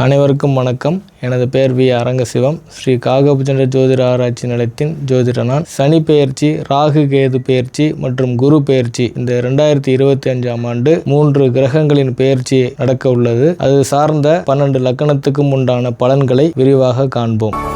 அனைவருக்கும் வணக்கம். எனது பெயர் வி. அரங்கசிவம். ஸ்ரீ காகபுஜண்ட ஜோதிட ஆராய்ச்சி நிலையத்தின் ஜோதிடனான். சனி பெயர்ச்சி ராகு கேது பெயர்ச்சி மற்றும் குரு பெயர்ச்சி இந்த ரெண்டாயிரத்தி இருபத்தி அஞ்சாம் ஆண்டு மூன்று கிரகங்களின் பெயர்ச்சி நடக்க உள்ளது. அது சார்ந்த பன்னெண்டு லக்கணத்துக்கும் உண்டான பலன்களை விரிவாக காண்போம்.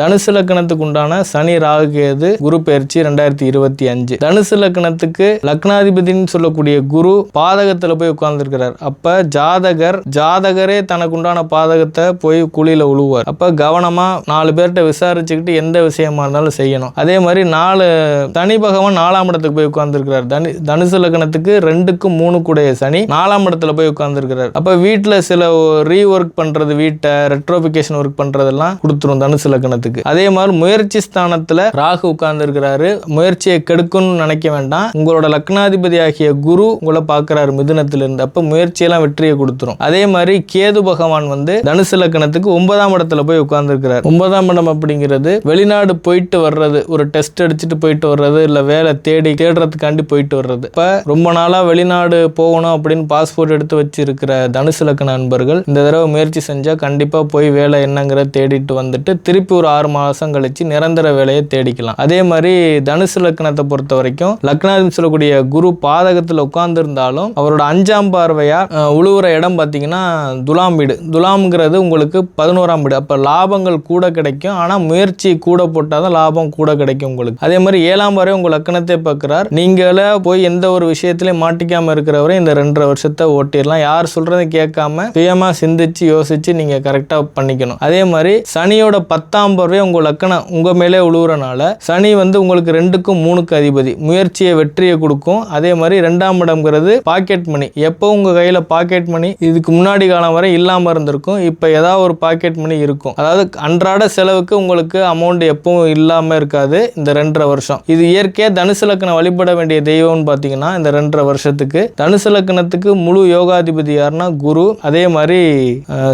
தனுசு லக்கணத்துக்கு உண்டான சனி ராகு கேது குரு பயிற்சி ரெண்டாயிரத்தி இருபத்தி அஞ்சு. தனுசு லக்கணத்துக்கு லக்னாதிபதினு சொல்லக்கூடிய குரு பாதகத்துல போய் உட்கார்ந்துருக்கிறார். அப்ப ஜாதகர் ஜாதகரே தனக்கு உண்டான பாதகத்தை போய் குழியில உழுவார். அப்ப கவனமா நாலு பேர்கிட்ட விசாரிச்சுக்கிட்டு எந்த விஷயமா இருந்தாலும் செய்யணும். அதே மாதிரி நாலு சனி பகவான் நாலாம் இடத்துக்கு போய் உட்கார்ந்துருக்கிறார். தனி தனுசு லக்கணத்துக்கு ரெண்டுக்கும் மூணு கூடைய சனி நாலாம் இடத்துல போய் உட்கார்ந்துருக்கிறார். அப்ப வீட்டுல சில ரீ ஒர்க் பண்றது வீட்டை ரெட்ரோபிகேஷன் ஒர்க் பண்றதெல்லாம் கொடுத்துரும் தனுசு லக்கணத்துக்கு அதே மாதிரி முயற்சி ஸ்தானத்துல ராகு உட்கார்ந்து இருக்கிறாரு முயற்சியை கெடுக்கணும்னு நினைக்க வேண்டாம். உங்களோட லக்னாதிபதி ஆகிய குரு உங்களை பார்க்கறாரு மிதுனத்துல இருந்து அப்ப முயற்சியெல்லாம் வெற்றியை கொடுத்துரும். அதே மாதிரி கேது பகவான் வந்து தனுசு லக்கணத்துக்கு ஒன்பதாம் இடத்துல போய் உட்கார்ந்து இருக்கிறார் ஒன்பதாம் இடம் அப்படிங்கிறது வெளிநாடு போயிட்டு வர்றது ஒரு டெஸ்ட் அடிச்சுட்டு போயிட்டு வர்றது இல்ல வேலை தேடி தேடுறதுக்காண்டி போயிட்டு வர்றது. இப்ப ரொம்ப நாளா வெளிநாடு போகணும் அப்படின்னு பாஸ்போர்ட் எடுத்து வச்சிருக்கிற தனுசு லக்கண நண்பர்கள் இந்த தடவை முயற்சி செஞ்சா கண்டிப்பா போய் வேலை என்னங்கிறத தேடிட்டு வந்துட்டு திருப்பி ஒரு ஆறு மாதம் கழிச்சு நிரந்தர வேலையை தேடிக்கலாம். அதே மாதிரி தனுசு லக்னத்தை பொறுத்த வரைக்கும் லக்னாதிபதி சொல்லக்கூடிய குரு பாதகத்தில் உட்கார்ந்துருந்தாலும் அவரோட அஞ்சாம் பார்வையா உழுவுற இடம் பார்த்தீங்கன்னா துலாம் வீடு. துலாம்ங்கிறது உங்களுக்கு பதினோராம் வீடு. அப்போ லாபங்கள் கூட கிடைக்கும். ஆனால் முயற்சி கூட போட்டால் தான் லாபம் கூட கிடைக்கும் உங்களுக்கு. அதே மாதிரி ஏழாம் வரை உங்கள் லக்கணத்தை பார்க்குறார். நீங்களே போய் எந்த ஒரு விஷயத்திலையும் மாட்டிக்காமல் இருக்கிறவரை இந்த ரெண்டரை வருஷத்தை ஓட்டிடலாம். யார் சொல்கிறத கேட்காம சுயமாக சிந்திச்சு யோசிச்சு நீங்கள் கரெக்டாக பண்ணிக்கணும். அதே மாதிரி சனியோட பத்தாம் பார்வை உங்கள் லக்கணம் உங்கள் மேலே உழுவுறனால சனி வந்து உங்களுக்கு ரெண்டுக்கும் மூணுக்கு அதிபதி. முயற்சியை வெற்றியை கொடுக்கும். அதே மாதிரி ரெண்டாம் இடம்ங்கிறது பாக்கெட் மணி எப்போ உங்கள் கையில் பாக்கெட் மணி இதுக்கு முன்னாடி காலம் வரை இல்லாமல் இருந்திருக்கும். இப்போ ஏதாவது ஒரு பாக்கெட் மணி இருக்கும். அதாவது அன்றாட செலவுக்கு உங்களுக்கு அமௌண்ட் எப்பவும் இல்லாமல் இருக்காது. இந்த ரெண்டரை வருஷம். இது இயற்கையாக தனுசு லக்கணம் வழிபட வேண்டிய தெய்வம்னு பார்த்தீங்கன்னா இந்த ரெண்டரை வருஷத்துக்கு தனுசு லக்கணத்துக்கு முழு யோகாதிபதி யாருன்னா குரு. அதே மாதிரி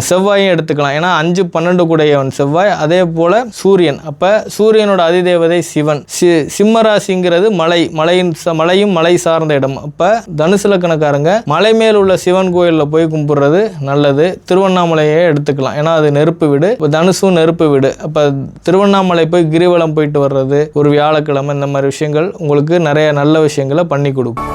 செவ்வாயும் எடுத்துக்கலாம். ஏன்னா அஞ்சு பன்னெண்டு கூடையவன் செவ்வாய். அதே போல் சூரியன். அப்போ சூரியனோட அதிதேவதை சிவன். சி சிம்மராசிங்கிறது மலை மலையின் ச- மலையும் மலை சார்ந்த இடம். அப்போ தனுசு லக்கணக்காரங்க மலை மேல் உள்ள சிவன் கோயிலில் போய் கும்பிடுறது நல்லது. திருவண்ணாமலையே எடுத்துக்கலாம். ஏன்னா அது நெருப்பு வீடு. இப்போ தனுசும் நெருப்பு வீடு. அப்போ திருவண்ணாமலை போய் கிரிவலம் போயிட்டு வர்றது ஒரு வியாழக்கிழமை இந்த மாதிரி விஷயங்கள் உங்களுக்கு நிறைய நல்ல விஷயங்களை பண்ணி கொடுக்கும்.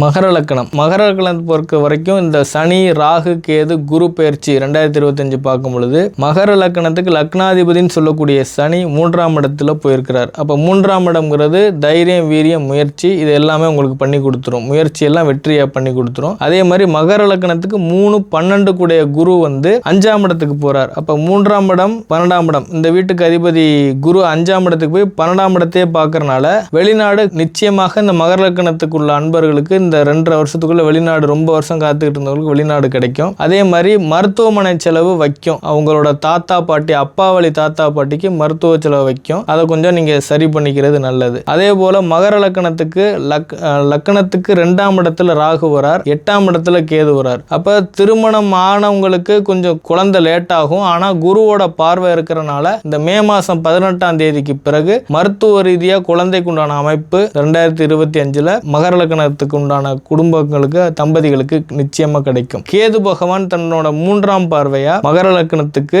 மகர லக்கணம். மகர லக்கணத்தை பொறுத்த வரைக்கும் இந்த சனி ராகு கேது குரு பயிற்சி ரெண்டாயிரத்தி இருபத்தஞ்சு பார்க்கும் பொழுது மகர லக்கணத்துக்கு லக்னாதிபதின்னு சொல்லக்கூடிய சனி மூன்றாம் இடத்துல போயிருக்கிறார். அப்போ மூன்றாம் இடம்ங்கிறது தைரியம் வீரியம் முயற்சி இது எல்லாமே உங்களுக்கு பண்ணி கொடுத்துரும். முயற்சி எல்லாம் வெற்றியாக பண்ணி கொடுத்துரும். அதே மாதிரி மகர லக்கணத்துக்கு மூணு பன்னெண்டு கூடிய குரு வந்து அஞ்சாம் இடத்துக்கு போறார். அப்போ மூன்றாம் இடம் பன்னெண்டாம் இடம். இந்த வீட்டுக்கு அதிபதி குரு அஞ்சாம் இடத்துக்கு போய் பன்னெண்டாம் இடத்தையே பார்க்கறனால வெளிநாடு நிச்சயமாக இந்த மகர லக்கணத்துக்குள்ள அன்பர்களுக்கு இந்த ரெண்டரை வருஷத்துக்குள்ள வெளிநாடு ரொம்ப வருஷம் காத்துக்கிட்டு இருந்தவங்களுக்கு வெளிநாடு கிடைக்கும். அதே மாதிரி மருத்துவமனை செலவு வைக்கும். அவங்களோட தாத்தா பாட்டி அப்பா வழி தாத்தா பாட்டிக்கு மருத்துவ செலவு வைக்கும். அதை கொஞ்சம் நீங்க சரி பண்ணிக்கிறது நல்லது. அதே போல மகர லக்கணத்துக்கு லக் லக்கணத்துக்கு ரெண்டாம் இடத்துல ராகு வரார் எட்டாம் இடத்துல கேது வரார். அப்ப திருமணம் ஆனவங்களுக்கு கொஞ்சம் குழந்தை லேட் ஆகும். ஆனா குருவோட பார்வை இருக்கிறனால இந்த மே மாசம் பதினெட்டாம் தேதிக்கு பிறகு மருத்துவ ரீதியா குழந்தைக்குண்டான அமைப்பு ரெண்டாயிரத்தி இருபத்தி அஞ்சுல மகர லக்கணத்துக்கு உண்டான குடும்பங்களுக்கு தம்பதிகளுக்கு நிச்சயமா கிடைக்கும். கேது பகவான் தன்னோட மூன்றாம் பார்வையா மகர லக்னத்துக்கு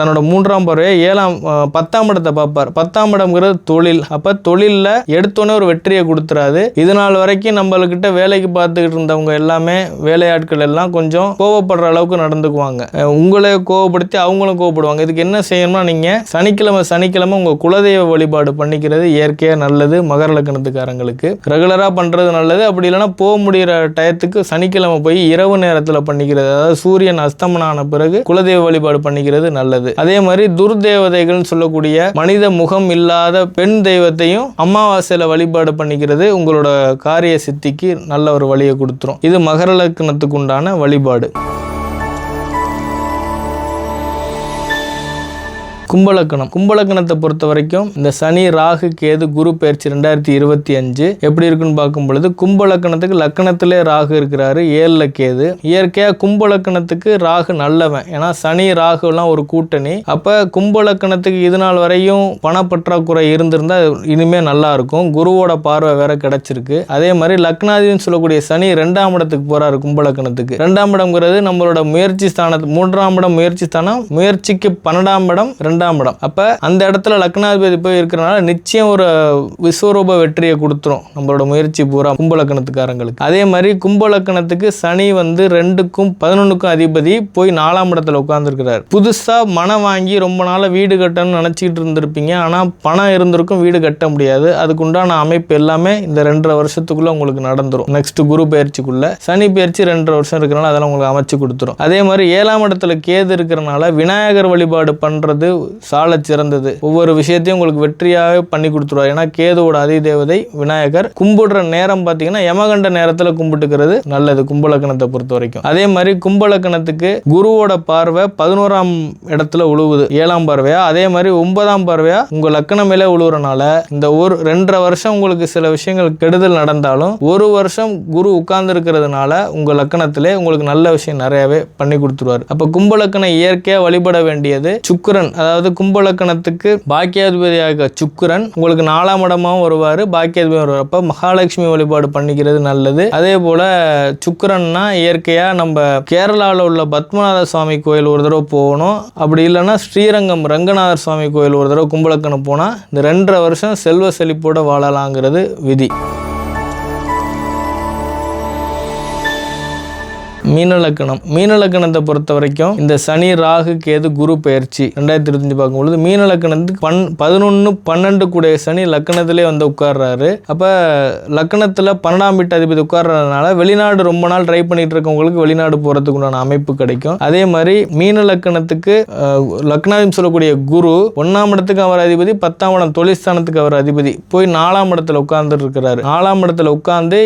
தன்னோட மூன்றாம் பார்வையா ஏழாம் பத்தாம் இடத்தை பார்ப்பார். பத்தாம் இடம்ங்கிறது தொழில். அப்ப தொழில்ல எடுத்தோன்னே ஒரு வெற்றியை கொடுத்துறாது இது நாள் வரைக்கும் நம்மளுக்கிட்ட வேலைக்கு பார்த்துக்கிட்டு இருந்தவங்க எல்லாமே வேலையாட்கள் எல்லாம் கொஞ்சம் கோவப்படுற அளவுக்கு நடந்துக்குவாங்க. உங்களை கோவப்படுத்தி அவங்களும் கோவப்படுவாங்க. இதுக்கு என்ன செய்யணும்னா நீங்க சனிக்கிழமை சனிக்கிழமை உங்க குலதெய்வ வழிபாடு பண்ணிக்கிறது இயற்கையா நல்லது மகர லக்கணத்துக்காரங்களுக்கு ரெகுலரா பண்றது நல்லது. அப்படி இல்லைன்னா போக முடிகிற டயத்துக்கு சனிக்கிழமை போய் இரவு நேரத்தில் பண்ணிக்கிறது அதாவது சூரியன் அஸ்தமனம் ஆன பிறகு குலதெய்வ வழிபாடு பண்ணிக்கிறது நல்லது. அதே மாதிரி துர்தேவதைகள்னு சொல்லக்கூடிய மனித முகம் இல்லாத பெண் தெய்வத்தையும் அமாவாசையில் வழிபாடு பண்ணிக்கிறது உங்களோட காரிய சித்திக்கு நல்ல ஒரு வழியை கொடுத்துரும். இது மகர லக்னத்துக்கு உண்டான வழிபாடு. கும்பலக்கணம். கும்பலக்கணத்தை பொறுத்த வரைக்கும் இந்த சனி ராகு கேது குரு பயிற்சி ரெண்டாயிரத்தி இருபத்தி அஞ்சு எப்படி இருக்குன்னு பார்க்கும் பொழுது கும்பலக்கணத்துக்கு லக்கணத்திலே ராகு இருக்கிறாரு ஏழில் கேது. இயற்கையாக கும்பலக்கணத்துக்கு ராகு நல்லவன். ஏன்னா சனி ராகுலாம் ஒரு கூட்டணி. அப்போ கும்பலக்கணத்துக்கு இது நாள் வரையும் பணப்பற்றாக்குறை இருந்திருந்தால் இனிமே நல்லா இருக்கும். குருவோட பார்வை வேற கிடைச்சிருக்கு. அதே மாதிரி லக்னாதின்னு சொல்லக்கூடிய சனி ரெண்டாம் இடத்துக்கு போறாரு கும்பலக்கணத்துக்கு. ரெண்டாம் இடம்ங்கிறது நம்மளோட முயற்சி ஸ்தானத்து மூன்றாம் இடம் முயற்சி ஸ்தானம் முயற்சிக்கு பன்னெண்டாம் இடம் ரெண்டாம் இடம். அப்போ அந்த இடத்துல லக்னாதிபதி போய் இருக்கிறனால நிச்சயம் ஒரு விஸ்வரூப வெற்றியை கொடுத்துரும் நம்மளோட முயற்சி பூரா கும்பலக்கணத்துக்காரங்களுக்கு அதே மாதிரி கும்பலக்கணத்துக்கு சனி வந்து ரெண்டுக்கும் பதினொன்றுக்கும் அதிபதி போய் நாலாம் இடத்துல உட்காந்துருக்கிறார் புதுசாக மனம் வாங்கி ரொம்ப நாளாக வீடு கட்டணும்னு நினச்சிக்கிட்டு இருந்திருப்பீங்க. ஆனால் பணம் இருந்திருக்கும் வீடு கட்ட முடியாது. அதுக்குண்டான அமைப்பு எல்லாமே இந்த ரெண்டரை வருஷத்துக்குள்ளே உங்களுக்கு நடந்துடும் நெக்ஸ்ட் குரு பயிற்சிக்குள்ளே சனி பயிற்சி ரெண்டரை வருஷம் இருக்கிறனால அதெல்லாம் உங்களுக்கு அமைச்சு கொடுத்துரும். அதே மாதிரி ஏழாம் இடத்துல கேது இருக்கிறனால விநாயகர் வழிபாடு பண்ணுறது சால சிறந்தது. ஒவ்வொரு விஷயத்தையும் உங்களுக்கு வெற்றியாகவே பண்ணி கொடுத்துருவார். ஏன்னா கேதுவோட அதிதேவதை விநாயகர். கும்பிடுற நேரம் பார்த்தீங்கன்னா யமகண்ட நேரத்தில் கும்பிட்டுக்கிறது நல்லது கும்பலக்கணத்தை பொறுத்த வரைக்கும் அதே மாதிரி கும்பலக்கணத்துக்கு குருவோட பார்வை பதினோராம் இடத்துல உழுவுது ஏழாம் பார்வையா? அதே மாதிரி ஒன்பதாம் பார்வையா? உங்க லக்கணம் மேலே உழுவுறனால இந்த ஒரு ரெண்டரை வருஷம் உங்களுக்கு சில விஷயங்கள் கெடுதல் நடந்தாலும் ஒரு வருஷம் குரு உட்கார்ந்து இருக்கிறதுனால உங்க லக்கணத்திலே உங்களுக்கு நல்ல விஷயம் நிறையவே பண்ணி கொடுத்துருவார். அப்போ கும்பலக்கணம் இயற்கையாக வழிபட வேண்டியது சுக்கிரன் அதாவது கும்பலக்கணத்துக்கு பாக்கியாதிபதியாக சுக்கிரன் உங்களுக்கு நாலாம் இடமாவும் வருவார் பாக்கியாதிபதி வருவார். அப்போ மகாலட்சுமி வழிபாடு பண்ணிக்கிறது நல்லது. அதே போல சுக்கரன்னா இயற்கையா நம்ம கேரளாவில் உள்ள பத்மநாத சுவாமி கோயில் ஒரு தடவை போகணும். அப்படி இல்லைன்னா ஸ்ரீரங்கம் ரங்கநாதர் சுவாமி கோயில் ஒரு தடவை கும்பலக்கணம் போனால் இந்த ரெண்டரை வருஷம் செல்வ செழிப்போட வாழலாங்கிறது விதி. மீனலக்கணம். மீனலக்கணத்தை பொறுத்த வரைக்கும் இந்த சனி ராகு கேது குரு பயிற்சி ரெண்டாயிரத்தி இருபத்தஞ்சு பார்க்கும்பொழுது மீனலக்கணத்துக்கு பன் பதினொன்று பன்னெண்டு கூடிய சனி லக்கணத்திலே வந்து உட்கார்றாரு. அப்போ லக்கணத்தில் பன்னெண்டாம் வீட்டு அதிபதி உட்கார்றதுனால வெளிநாடு ரொம்ப நாள் ட்ரை பண்ணிட்டு இருக்கவங்களுக்கு வெளிநாடு போகிறதுக்கு உண்டான அமைப்பு கிடைக்கும். அதே மாதிரி மீன லக்கணத்துக்கு லக்னாதிபதி சொல்லக்கூடிய குரு ஒன்றாம் இடத்துக்கு அவர் அதிபதி பத்தாம் இடம் தொழிற்ஸ்தானத்துக்கு அவர் அதிபதி போய் நாலாம் இடத்துல உட்கார்ந்துட்டு இருக்கிறாரு. நாலாம் இடத்துல உட்கார்ந்து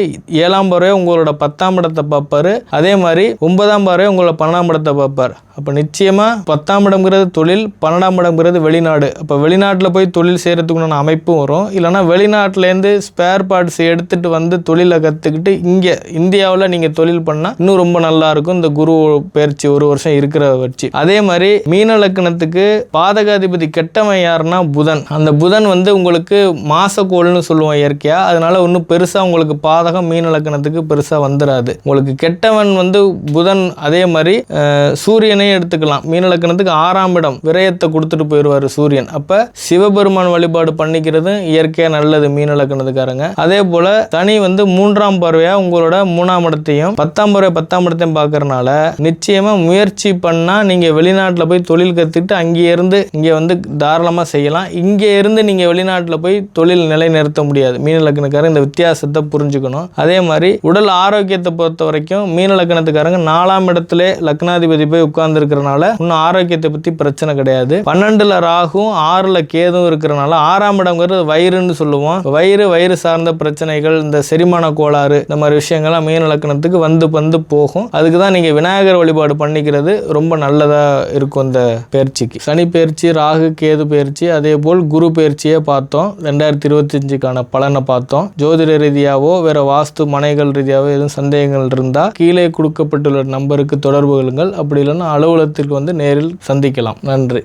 ஏழாம் பறவை உங்களோட பத்தாம் இடத்தை பார்ப்பாரு. அதே மாதிரி ஒன்பதாம் பறவை உங்களை பன்னெண்டாம் படத்தை பார்ப்பார். அப்போ நிச்சயமாக பத்தாம் இடம்ங்கிறது தொழில் பன்னெண்டாம் இடம்ங்கிறது வெளிநாடு. அப்போ வெளிநாட்டில் போய் தொழில் செய்கிறதுக்குண்டான அமைப்பும் வரும். இல்லைன்னா வெளிநாட்டிலேருந்து ஸ்பேர் பார்ட்ஸ் எடுத்துகிட்டு வந்து தொழிலை கற்றுக்கிட்டு இங்கே இந்தியாவில் நீங்கள் தொழில் பண்ணால் இன்னும் ரொம்ப நல்லா இருக்கும். இந்த குரு பயிற்சி ஒரு வருஷம் இருக்கிற வச்சு. அதே மாதிரி மீன லக்கணத்துக்கு பாதகாதிபதி கெட்டவன் யாருன்னா புதன். அந்த புதன் வந்து உங்களுக்கு மாசக்கோள்னு சொல்லுவோம் இயற்கையாக அதனால் ஒன்றும் பெருசாக உங்களுக்கு பாதகம் மீன லக்கணத்துக்கு பெருசாக வந்துடாது உங்களுக்கு கெட்டவன் வந்து புதன் அதே மாதிரி சூரியனை சூரியனை எடுத்துக்கலாம். மீன லக்கணத்துக்கு ஆறாம் இடம் விரயத்தை கொடுத்துட்டு போயிடுவார் சூரியன். அப்போ சிவபெருமான் வழிபாடு பண்ணிக்கிறது இயற்கையாக நல்லது மீனலக்கணத்துக்காரங்க அதே போல தனி வந்து மூன்றாம் பார்வையாக உங்களோட மூணாம் இடத்தையும் பத்தாம் பார்வை பத்தாம் இடத்தையும் பார்க்கறனால நிச்சயமாக முயற்சி பண்ணால் நீங்கள் வெளிநாட்டில் போய் தொழில் கற்றுக்கிட்டு அங்கே இருந்து இங்கே வந்து தாராளமாக செய்யலாம். இங்கே இருந்து நீங்கள் வெளிநாட்டில் போய் தொழில் நிலைநிறுத்த முடியாது. மீன லக்கணக்காரங்க இந்த வித்தியாசத்தை புரிஞ்சுக்கணும். அதே மாதிரி உடல் ஆரோக்கியத்தை பொறுத்த வரைக்கும் மீன நாலாம் இடத்துல லக்னாதிபதி போய் உட்கார்ந்து உட்கார்ந்துருக்கிறனால இன்னும் ஆரோக்கியத்தை பற்றி பிரச்சனை கிடையாது. பன்னெண்டுல ராகும் ஆறுல கேதும் இருக்கிறனால ஆறாம் இடம்ங்கிறது வயிறுன்னு சொல்லுவோம். வயிறு வயிறு சார்ந்த பிரச்சனைகள் இந்த செரிமான கோளாறு இந்த மாதிரி விஷயங்கள்லாம் மீன் இலக்கணத்துக்கு வந்து வந்து போகும். அதுக்கு தான் நீங்கள் விநாயகர் வழிபாடு பண்ணிக்கிறது ரொம்ப நல்லதாக இருக்கும் இந்த பயிற்சிக்கு. சனி பயிற்சி ராகு கேது பயிற்சி அதே போல் குரு பயிற்சியே பார்த்தோம். ரெண்டாயிரத்தி இருபத்தஞ்சுக்கான பலனை பார்த்தோம். ஜோதிட ரீதியாவோ வேற வாஸ்து மனைகள் ரீதியாவோ எதுவும் சந்தேகங்கள் இருந்தால் கீழே கொடுக்கப்பட்டுள்ள நம்பருக்கு தொடர்பு கொள்ளுங்கள். அப்படி இல்லைன்னா அலுவலகத்திற்கு வந்து நேரில் சந்திக்கலாம். நன்றி.